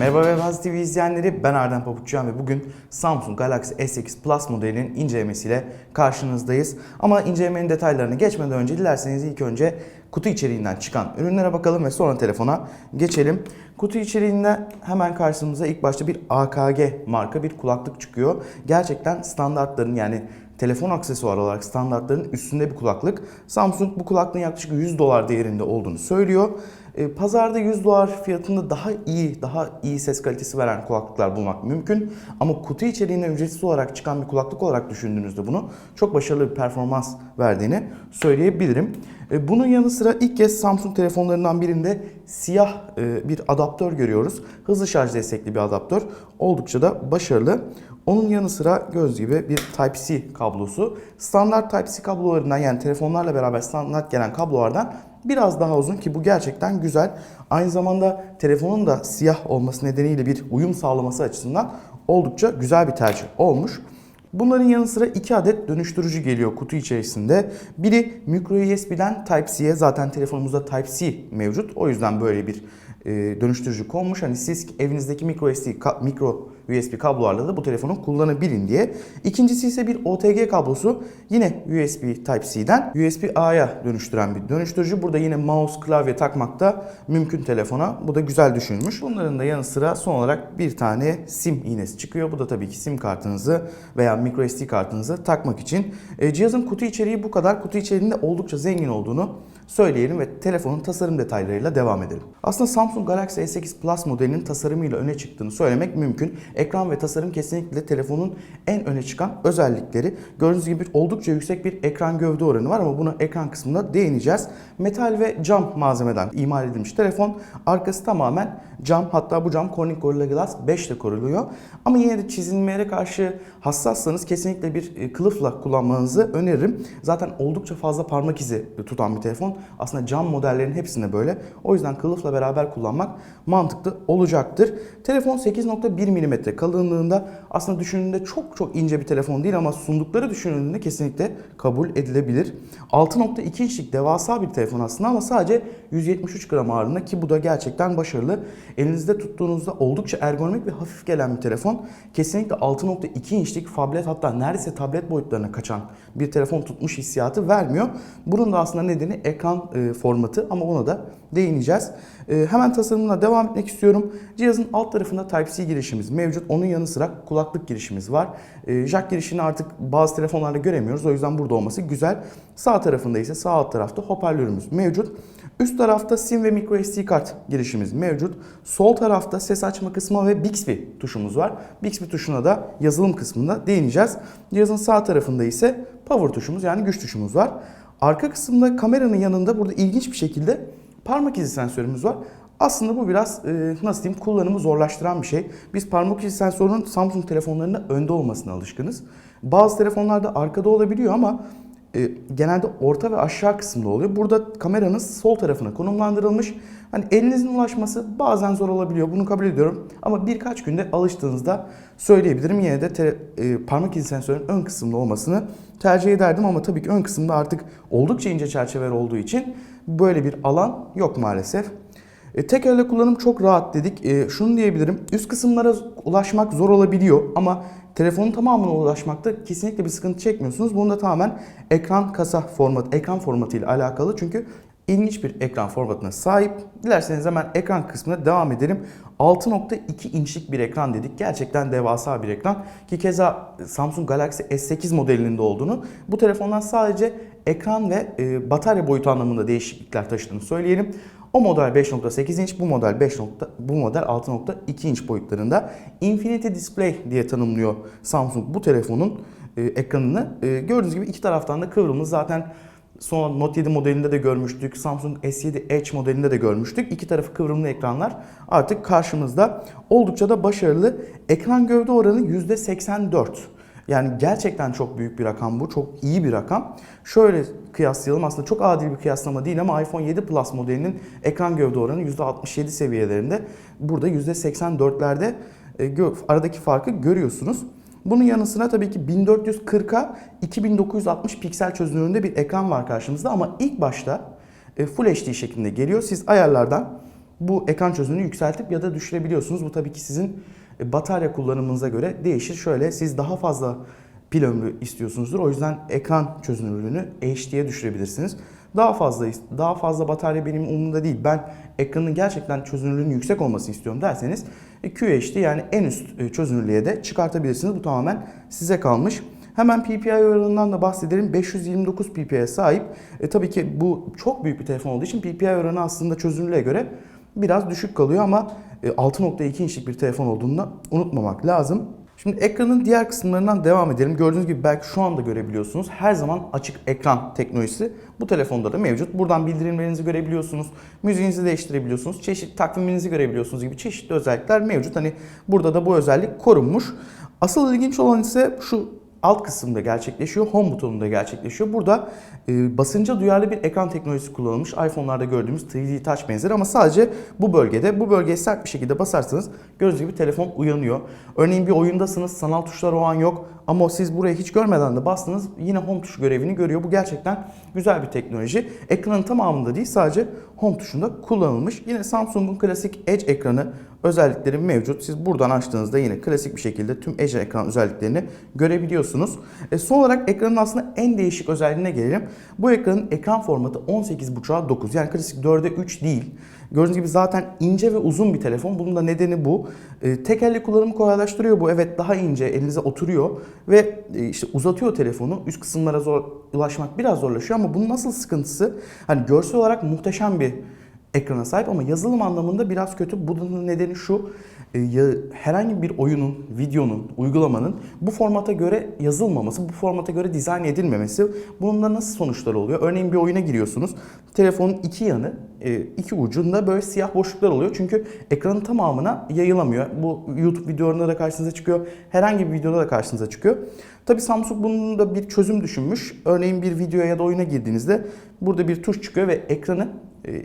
Merhaba Webhaz TV izleyenleri ben Erdem Papuçyan ve bugün Samsung Galaxy S8 Plus modelinin incelemesiyle karşınızdayız. Ama incelemenin detaylarını geçmeden önce dilerseniz ilk önce kutu içeriğinden çıkan ürünlere bakalım ve sonra telefona geçelim. Kutu içeriğinde hemen karşımıza ilk başta bir AKG marka bir kulaklık çıkıyor. Gerçekten standartların yani telefon aksesuarı olarak standartların üstünde bir kulaklık. Samsung bu kulaklığın yaklaşık 100 dolar değerinde olduğunu söylüyor. E, Pazarda 100 dolar fiyatında daha iyi, daha iyi ses kalitesi veren kulaklıklar bulmak mümkün. Ama kutu içeriğine ücretsiz olarak çıkan bir kulaklık olarak düşündüğünüzde bunu çok başarılı bir performans verdiğini söyleyebilirim. E, Bunun yanı sıra ilk kez Samsung telefonlarından birinde siyah e, bir adaptör görüyoruz. Hızlı şarj destekli bir adaptör. Oldukça da başarılı. Onun yanı sıra göz gibi bir Type-C kablosu. Standart Type-C kablolarından yani telefonlarla beraber standart gelen kablolardan biraz daha uzun ki bu gerçekten güzel. Aynı zamanda telefonun da siyah olması nedeniyle bir uyum sağlaması açısından oldukça güzel bir tercih olmuş. Bunların yanı sıra iki adet dönüştürücü geliyor kutu içerisinde. Biri micro USB'den Type-C'ye zaten telefonumuzda Type-C mevcut. O yüzden böyle bir e, dönüştürücü konmuş. Hani siz evinizdeki micro ka- micro USB kablolarla da bu telefonu kullanabilin diye. İkincisi ise bir OTG kablosu. Yine USB Type-C'den USB-A'ya dönüştüren bir dönüştürücü. Burada yine mouse, klavye takmak da mümkün telefona. Bu da güzel düşünmüş. Bunların da yanı sıra son olarak bir tane SIM iğnesi çıkıyor. Bu da tabii ki SIM kartınızı veya micro SD kartınızı takmak için. E, cihazın kutu içeriği bu kadar. Kutu içeriğinde oldukça zengin olduğunu söyleyelim ve telefonun tasarım detaylarıyla devam edelim. Aslında Samsung Galaxy S8 Plus modelinin tasarımıyla öne çıktığını söylemek mümkün. Ekran ve tasarım kesinlikle telefonun en öne çıkan özellikleri. Gördüğünüz gibi oldukça yüksek bir ekran gövde oranı var ama buna ekran kısmında değineceğiz. Metal ve cam malzemeden imal edilmiş telefon. Arkası tamamen cam hatta bu cam Corning Gorilla Glass 5 ile koruluyor. Ama yine de çizilmelere karşı hassassanız kesinlikle bir e, kılıfla kullanmanızı öneririm. Zaten oldukça fazla parmak izi tutan bir telefon. Aslında cam modellerin hepsinde böyle. O yüzden kılıfla beraber kullanmak mantıklı olacaktır. Telefon 8.1 mm kalınlığında aslında düşündüğünde çok çok ince bir telefon değil ama sundukları düşünüldüğünde kesinlikle kabul edilebilir. 6.2 inçlik devasa bir telefon aslında ama sadece 173 gram ağırlığında ki bu da gerçekten başarılı. Elinizde tuttuğunuzda oldukça ergonomik ve hafif gelen bir telefon. Kesinlikle 6.2 inçlik fablet hatta neredeyse tablet boyutlarına kaçan bir telefon tutmuş hissiyatı vermiyor. Bunun da aslında nedeni ekran e, formatı ama ona da değineceğiz. E, hemen tasarımına devam etmek istiyorum. Cihazın alt tarafında Type-C girişimiz mevcut. Onun yanı sıra kulaklık girişimiz var. E, jack girişini artık bazı telefonlarda göremiyoruz. O yüzden burada olması güzel. Sağ tarafında ise sağ alt tarafta hoparlörümüz mevcut. Üst tarafta SIM ve microSD kart girişimiz mevcut. Sol tarafta ses açma kısmı ve Bixby tuşumuz var. Bixby tuşuna da yazılım kısmında değineceğiz. Cihazın sağ tarafında ise power tuşumuz yani güç tuşumuz var. Arka kısımda kameranın yanında burada ilginç bir şekilde parmak izi sensörümüz var. Aslında bu biraz e, nasıl diyeyim kullanımı zorlaştıran bir şey. Biz parmak izi sensörünün Samsung telefonlarında önde olmasına alışkınız. Bazı telefonlarda arkada olabiliyor ama e, genelde orta ve aşağı kısımda oluyor. Burada kameranız sol tarafına konumlandırılmış. Hani elinizin ulaşması bazen zor olabiliyor. Bunu kabul ediyorum. Ama birkaç günde alıştığınızda söyleyebilirim. Yine de te- e, parmak izi sensörünün ön kısımda olmasını tercih ederdim. Ama tabii ki ön kısımda artık oldukça ince çerçeveler olduğu için böyle bir alan yok maalesef. E, tek elle kullanım çok rahat dedik. E, şunu diyebilirim. Üst kısımlara ulaşmak zor olabiliyor ama telefonun tamamına ulaşmakta kesinlikle bir sıkıntı çekmiyorsunuz. Bunu da tamamen ekran kasa format, ekran formatı ile alakalı. Çünkü ilginç bir ekran formatına sahip. Dilerseniz hemen ekran kısmına devam edelim. 6.2 inçlik bir ekran dedik. Gerçekten devasa bir ekran. Ki keza Samsung Galaxy S8 modelinin de olduğunu bu telefondan sadece ekran ve e, batarya boyutu anlamında değişiklikler taşıdığını söyleyelim. O model 5.8 inç, bu model 5. bu model 6.2 inç boyutlarında. Infinity Display diye tanımlıyor Samsung bu telefonun e, ekranını. E, gördüğünüz gibi iki taraftan da kıvrımlı zaten Son Note 7 modelinde de görmüştük. Samsung S7 Edge modelinde de görmüştük. İki tarafı kıvrımlı ekranlar artık karşımızda. Oldukça da başarılı. Ekran gövde oranı %84. Yani gerçekten çok büyük bir rakam bu. Çok iyi bir rakam. Şöyle kıyaslayalım. Aslında çok adil bir kıyaslama değil ama iPhone 7 Plus modelinin ekran gövde oranı %67 seviyelerinde. Burada %84'lerde e, aradaki farkı görüyorsunuz. Bunun yanı sıra tabii ki 1440'a 2960 piksel çözünürlüğünde bir ekran var karşımızda ama ilk başta e, Full HD şeklinde geliyor. Siz ayarlardan bu ekran çözünürlüğünü yükseltip ya da düşürebiliyorsunuz. Bu tabii ki sizin e, batarya kullanımınıza göre değişir. Şöyle siz daha fazla pil ömrü istiyorsunuzdur. O yüzden ekran çözünürlüğünü HD'ye düşürebilirsiniz. Daha fazla daha fazla batarya benim umurumda değil. Ben ekranın gerçekten çözünürlüğünün yüksek olmasını istiyorum derseniz e, QHD yani en üst e, çözünürlüğe de çıkartabilirsiniz. Bu tamamen size kalmış. Hemen PPI oranından da bahsedelim. 529 PPI'ye sahip. E, tabii ki bu çok büyük bir telefon olduğu için PPI oranı aslında çözünürlüğe göre biraz düşük kalıyor ama e, 6.2 inçlik bir telefon olduğunu unutmamak lazım. Şimdi ekranın diğer kısımlarından devam edelim. Gördüğünüz gibi belki şu anda görebiliyorsunuz. Her zaman açık ekran teknolojisi bu telefonda da mevcut. Buradan bildirimlerinizi görebiliyorsunuz. Müziğinizi değiştirebiliyorsunuz. Çeşitli takviminizi görebiliyorsunuz gibi çeşitli özellikler mevcut. Hani burada da bu özellik korunmuş. Asıl ilginç olan ise şu alt kısımda gerçekleşiyor. Home butonunda gerçekleşiyor. Burada e, basınca duyarlı bir ekran teknolojisi kullanılmış. iPhone'larda gördüğümüz 3D Touch benzeri ama sadece bu bölgede. Bu bölgeye sert bir şekilde basarsanız gördüğünüz gibi telefon uyanıyor. Örneğin bir oyundasınız sanal tuşlar o an yok ama siz burayı hiç görmeden de bastınız yine home tuşu görevini görüyor. Bu gerçekten güzel bir teknoloji. Ekranın tamamında değil sadece home tuşunda kullanılmış. Yine Samsung'un klasik Edge ekranı özellikleri mevcut. Siz buradan açtığınızda yine klasik bir şekilde tüm Edge ekran özelliklerini görebiliyorsunuz. E son olarak ekranın aslında en değişik özelliğine gelelim. Bu ekranın ekran formatı 18.5'a 9. Yani klasik 4'e 3 değil. Gördüğünüz gibi zaten ince ve uzun bir telefon. Bunun da nedeni bu. E, tek elle kullanımı kolaylaştırıyor bu. Evet daha ince elinize oturuyor ve e, işte uzatıyor telefonu. Üst kısımlara zor ulaşmak biraz zorlaşıyor ama bunun nasıl sıkıntısı? Hani görsel olarak muhteşem bir ekrana sahip ama yazılım anlamında biraz kötü. Bunun nedeni şu. e, herhangi bir oyunun, videonun, uygulamanın bu formata göre yazılmaması, bu formata göre dizayn edilmemesi bunun da nasıl sonuçları oluyor? Örneğin bir oyuna giriyorsunuz. Telefonun iki yanı, e, iki ucunda böyle siyah boşluklar oluyor. Çünkü ekranın tamamına yayılamıyor. Bu YouTube videolarında da karşınıza çıkıyor. Herhangi bir videoda da karşınıza çıkıyor. Tabi Samsung bunun da bir çözüm düşünmüş. Örneğin bir videoya ya da oyuna girdiğinizde burada bir tuş çıkıyor ve ekranı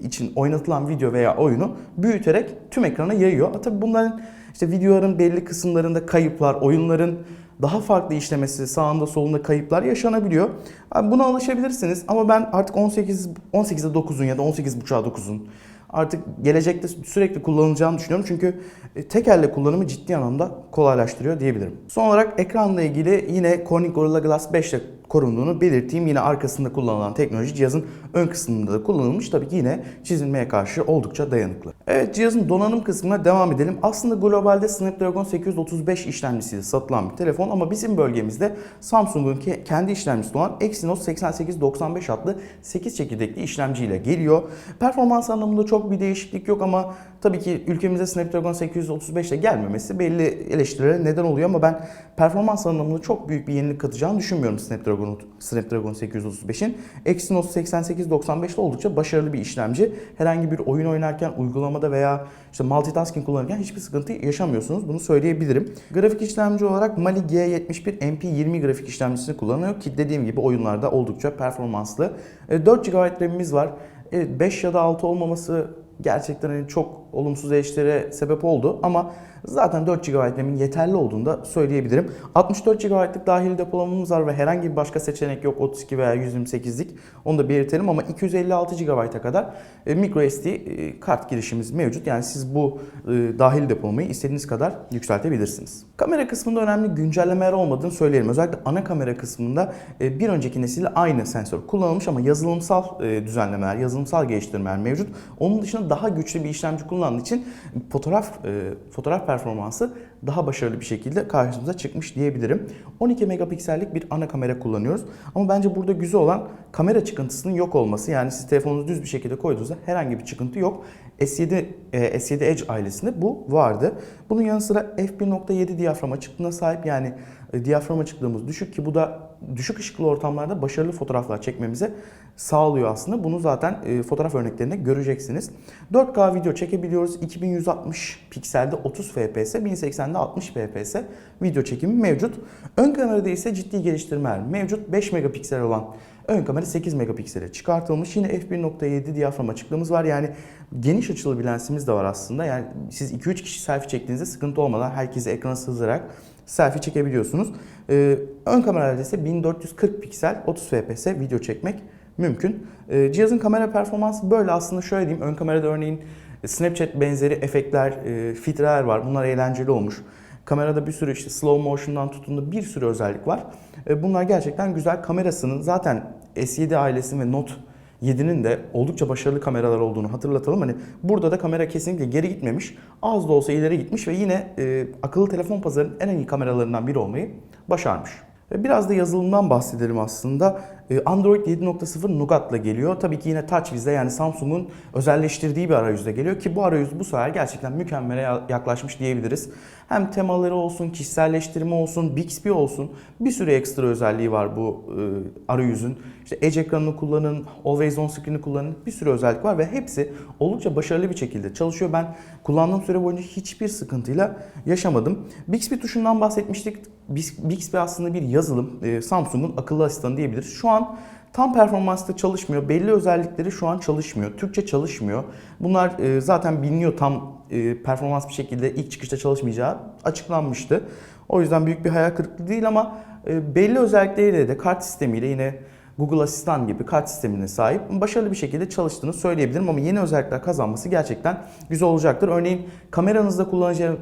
için oynatılan video veya oyunu büyüterek tüm ekrana yayıyor. Tabi bunların işte videoların belli kısımlarında kayıplar, oyunların daha farklı işlemesi, sağında solunda kayıplar yaşanabiliyor. Buna alışabilirsiniz ama ben artık 18 18'e 9'un ya da 18.5'a 9'un artık gelecekte sürekli kullanılacağını düşünüyorum. Çünkü e, tek elle kullanımı ciddi anlamda kolaylaştırıyor diyebilirim. Son olarak ekranla ilgili yine Corning Gorilla Glass 5 ile korunduğunu belirteyim. Yine arkasında kullanılan teknoloji cihazın ön kısmında da kullanılmış. Tabii ki yine çizilmeye karşı oldukça dayanıklı. Evet cihazın donanım kısmına devam edelim. Aslında globalde Snapdragon 835 işlemcisiyle satılan bir telefon ama bizim bölgemizde Samsung'un kendi işlemcisi olan Exynos 8895 adlı 8 çekirdekli işlemciyle geliyor. Performans anlamında çok bir değişiklik yok ama tabii ki ülkemize Snapdragon 835 ile gelmemesi belli eleştirilere neden oluyor ama ben performans anlamında çok büyük bir yenilik katacağını düşünmüyorum Snapdragon Snapdragon 835'in. Exynos 8895'te oldukça başarılı bir işlemci. Herhangi bir oyun oynarken, uygulamada veya işte multitasking kullanırken hiçbir sıkıntı yaşamıyorsunuz. Bunu söyleyebilirim. Grafik işlemci olarak Mali G71 MP20 grafik işlemcisini kullanıyor ki dediğim gibi oyunlarda oldukça performanslı. 4 GB RAM'imiz var. Evet 5 ya da 6 olmaması gerçekten hani çok olumsuz eleştirilere sebep oldu ama zaten 4 GB RAM'in yeterli olduğunu da söyleyebilirim. 64 GB'lık dahili depolamamız var ve herhangi bir başka seçenek yok 32 veya 128'lik. Onu da belirtelim ama 256 GB'a kadar e, microSD e, kart girişimiz mevcut. Yani siz bu e, dahil depolamayı istediğiniz kadar yükseltebilirsiniz. Kamera kısmında önemli güncellemeler olmadığını söyleyelim. Özellikle ana kamera kısmında bir önceki nesil aynı sensör kullanılmış ama yazılımsal düzenlemeler, yazılımsal geliştirmeler mevcut. Onun dışında daha güçlü bir işlemci kullandığı için fotoğraf fotoğraf performansı daha başarılı bir şekilde karşımıza çıkmış diyebilirim. 12 megapiksellik bir ana kamera kullanıyoruz. Ama bence burada güzel olan kamera çıkıntısının yok olması. Yani siz telefonunuzu düz bir şekilde koyduğunuzda herhangi bir çıkıntı yok. S7 e, S7 Edge ailesinde bu vardı. Bunun yanı sıra f1.7 diyafram açıklığına sahip yani e, diyafram açıklığımız düşük ki bu da düşük ışıklı ortamlarda başarılı fotoğraflar çekmemize sağlıyor aslında. Bunu zaten e, fotoğraf örneklerinde göreceksiniz. 4K video çekebiliyoruz. 2160 pikselde 30 fps, 1080'de 60 fps video çekimi mevcut. Ön kamerada ise ciddi geliştirmeler mevcut. 5 megapiksel olan ön kamera 8 megapiksele çıkartılmış. Yine f1.7 diyafram açıklığımız var. Yani geniş açılı bir lensimiz de var aslında. Yani siz 2-3 kişi selfie çektiğinizde sıkıntı olmadan herkese ekrana sığdırarak selfie çekebiliyorsunuz. Ee, ön kamerada ise 1440 piksel 30 fps video çekmek mümkün. Ee, cihazın kamera performansı böyle aslında şöyle diyeyim. Ön kamerada örneğin Snapchat benzeri efektler, e, filtreler var. Bunlar eğlenceli olmuş. Kamerada bir sürü işte slow motion'dan tutun da bir sürü özellik var. E, Bunlar gerçekten güzel. Kamerasının zaten S7 ailesi ve Note 7'nin de oldukça başarılı kameralar olduğunu hatırlatalım. Hani burada da kamera kesinlikle geri gitmemiş. Az da olsa ileri gitmiş ve yine e, akıllı telefon pazarının en iyi kameralarından biri olmayı başarmış. Ve Biraz da yazılımdan bahsedelim aslında. Ee, Android 7.0 Nougat'la geliyor. Tabii ki yine TouchWiz'de yani Samsung'un özelleştirdiği bir arayüzle geliyor ki bu arayüz bu sefer gerçekten mükemmele ya- yaklaşmış diyebiliriz. Hem temaları olsun, kişiselleştirme olsun, Bixby olsun bir sürü ekstra özelliği var bu e, arayüzün. İşte Edge ekranını kullanın, Always On Screen'i kullanın bir sürü özellik var ve hepsi oldukça başarılı bir şekilde çalışıyor. Ben kullandığım süre boyunca hiçbir sıkıntıyla yaşamadım. Bixby tuşundan bahsetmiştik. Bix- Bixby aslında bir yazılım. Ee, Samsung'un akıllı asistanı diyebiliriz. Şu an tam performansta çalışmıyor. Belli özellikleri şu an çalışmıyor. Türkçe çalışmıyor. Bunlar e, zaten biliniyor tam e, performans bir şekilde ilk çıkışta çalışmayacağı açıklanmıştı. O yüzden büyük bir hayal kırıklığı değil ama e, belli özellikleriyle de kart sistemiyle yine Google Asistan gibi kart sistemine sahip başarılı bir şekilde çalıştığını söyleyebilirim ama yeni özellikler kazanması gerçekten güzel olacaktır. Örneğin kameranızda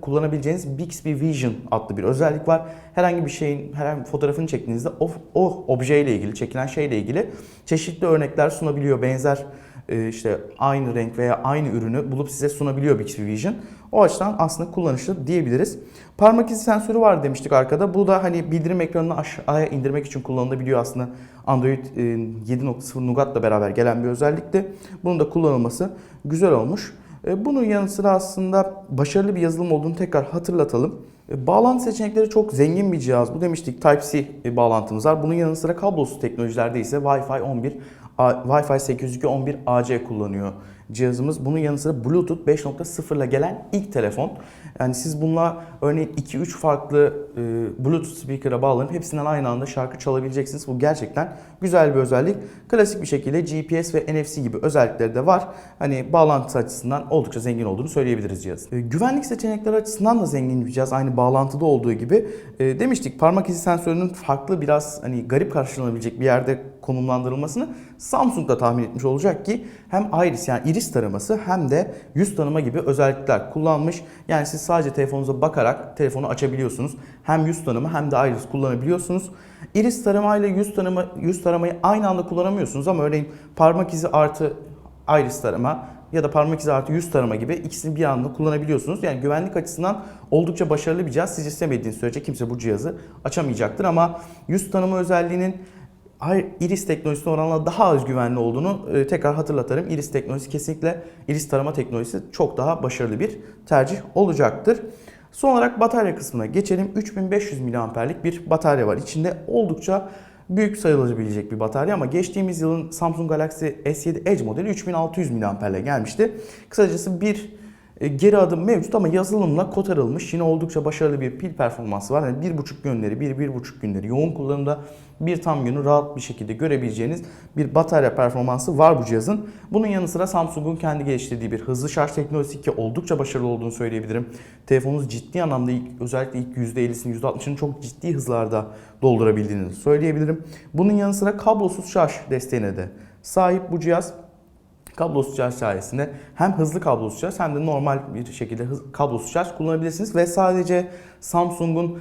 kullanabileceğiniz Bixby Vision adlı bir özellik var. Herhangi bir şeyin herhangi bir fotoğrafını çektiğinizde o, o objeyle ilgili, çekilen şeyle ilgili çeşitli örnekler sunabiliyor. Benzer işte aynı renk veya aynı ürünü bulup size sunabiliyor Vision. O açıdan aslında kullanışlı diyebiliriz. Parmak izi sensörü var demiştik arkada. Bu da hani bildirim ekranını aşağıya indirmek için kullanılabiliyor aslında. Android e, 7.0 Nougat'la beraber gelen bir özellikti. Bunun da kullanılması güzel olmuş. E, Bunun yanı sıra aslında başarılı bir yazılım olduğunu tekrar hatırlatalım. E, Bağlantı seçenekleri çok zengin bir cihaz. Bu demiştik Type-C e, bağlantımız var. Bunun yanı sıra kablosuz teknolojilerde ise Wi-Fi 11, Wi-Fi 802.11ac kullanıyor cihazımız. Bunun yanı sıra Bluetooth 5.0 ile gelen ilk telefon. Yani siz bununla örneğin 2-3 farklı e, Bluetooth speaker'a bağlanıp hepsinden aynı anda şarkı çalabileceksiniz. Bu gerçekten güzel bir özellik. Klasik bir şekilde GPS ve NFC gibi özellikleri de var. Hani bağlantı açısından oldukça zengin olduğunu söyleyebiliriz cihazın. E, güvenlik seçenekleri açısından da zengin bir cihaz. Aynı bağlantıda olduğu gibi. E, demiştik parmak izi sensörünün farklı biraz hani garip karşılanabilecek bir yerde konumlandırılmasını Samsung da tahmin etmiş olacak ki hem iris yani iris taraması hem de yüz tanıma gibi özellikler kullanmış. Yani siz sadece telefonunuza bakarak telefonu açabiliyorsunuz. Hem yüz tanıma hem de iris kullanabiliyorsunuz. Iris tarama ile yüz tanıma yüz taramayı aynı anda kullanamıyorsunuz ama örneğin parmak izi artı iris tarama ya da parmak izi artı yüz tarama gibi ikisini bir anda kullanabiliyorsunuz. Yani güvenlik açısından oldukça başarılı bir cihaz. Siz istemediğiniz sürece kimse bu cihazı açamayacaktır ama yüz tanıma özelliğinin Iris teknolojisine oranla daha az güvenli olduğunu e, tekrar hatırlatırım. Iris teknolojisi kesinlikle Iris tarama teknolojisi çok daha başarılı bir tercih olacaktır. Son olarak batarya kısmına geçelim. 3500 mAh'lik bir batarya var. İçinde oldukça büyük sayılabilecek bir batarya ama geçtiğimiz yılın Samsung Galaxy S7 Edge modeli 3600 mAh ile gelmişti. Kısacası bir e, geri adım mevcut ama yazılımla kotarılmış. Yine oldukça başarılı bir pil performansı var. Yani bir buçuk günleri, bir, bir buçuk günleri yoğun kullanımda bir tam günü rahat bir şekilde görebileceğiniz bir batarya performansı var bu cihazın. Bunun yanı sıra Samsung'un kendi geliştirdiği bir hızlı şarj teknolojisi ki oldukça başarılı olduğunu söyleyebilirim. Telefonunuz ciddi anlamda ilk, özellikle ilk %50'sini %60'ını çok ciddi hızlarda doldurabildiğini söyleyebilirim. Bunun yanı sıra kablosuz şarj desteğine de sahip bu cihaz. Kablosuz şarj sayesinde hem hızlı kablosuz şarj hem de normal bir şekilde hız, kablosuz şarj kullanabilirsiniz ve sadece Samsung'un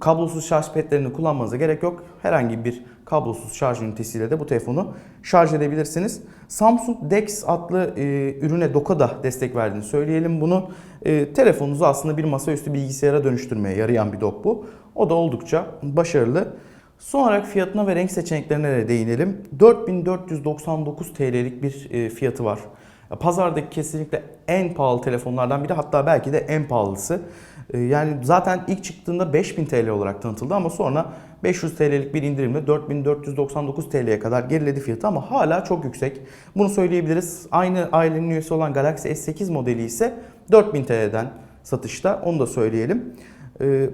kablosuz şarj petlerini kullanmanıza gerek yok. Herhangi bir kablosuz şarj ünitesiyle de bu telefonu şarj edebilirsiniz. Samsung DeX adlı e, ürüne Doka da destek verdiğini söyleyelim bunu. E, telefonunuzu aslında bir masaüstü bilgisayara dönüştürmeye yarayan bir dock bu. O da oldukça başarılı. Son olarak fiyatına ve renk seçeneklerine de değinelim. 4499 TL'lik bir e, fiyatı var. Pazardaki kesinlikle en pahalı telefonlardan biri hatta belki de en pahalısı. E, Yani zaten ilk çıktığında 5000 TL olarak tanıtıldı ama sonra 500 TL'lik bir indirimle 4499 TL'ye kadar geriledi fiyatı ama hala çok yüksek. Bunu söyleyebiliriz. Aynı ailenin üyesi olan Galaxy S8 modeli ise 4000 TL'den satışta onu da söyleyelim. Ee,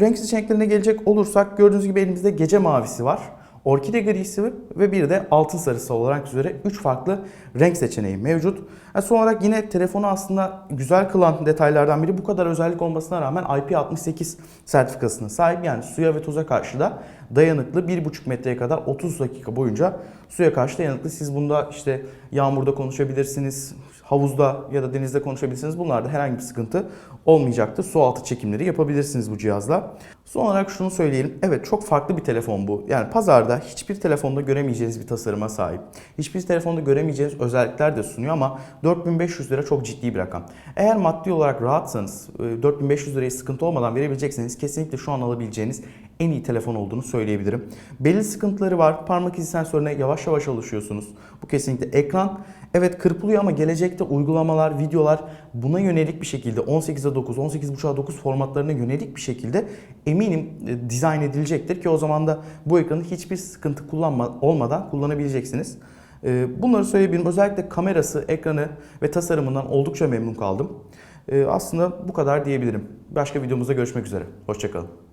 renk seçeneklerine gelecek olursak gördüğünüz gibi elimizde gece mavisi var. Orkide grisi ve bir de altın sarısı olarak üzere 3 farklı renk seçeneği mevcut. Son olarak yine telefonu aslında güzel kılan detaylardan biri bu kadar özellik olmasına rağmen IP68 sertifikasına sahip. Yani suya ve toza karşı da dayanıklı 1,5 metreye kadar 30 dakika boyunca suya karşı dayanıklı. Siz bunda işte yağmurda konuşabilirsiniz, havuzda ya da denizde konuşabilirsiniz. Bunlarda herhangi bir sıkıntı olmayacaktır. Su altı çekimleri yapabilirsiniz bu cihazla. Son olarak şunu söyleyelim. Evet çok farklı bir telefon bu. Yani pazarda hiçbir telefonda göremeyeceğiniz bir tasarıma sahip. Hiçbir telefonda göremeyeceğiniz özellikler de sunuyor ama 4500 lira çok ciddi bir rakam. Eğer maddi olarak rahatsanız e, 4500 lirayı sıkıntı olmadan verebilecekseniz kesinlikle şu an alabileceğiniz en iyi telefon olduğunu söyleyebilirim. Belli sıkıntıları var. Parmak izi sensörüne yavaş yavaş alışıyorsunuz. Bu kesinlikle ekran evet kırpılıyor ama gelecekte uygulamalar, videolar buna yönelik bir şekilde 18'e 9, 18.5'a 9 formatlarına yönelik bir şekilde eminim e, dizayn edilecektir ki o zaman da bu ekranı hiçbir sıkıntı kullanma, olmadan kullanabileceksiniz. E, Bunları söyleyebilirim. Özellikle kamerası, ekranı ve tasarımından oldukça memnun kaldım. E, Aslında bu kadar diyebilirim. Başka videomuzda görüşmek üzere. Hoşçakalın.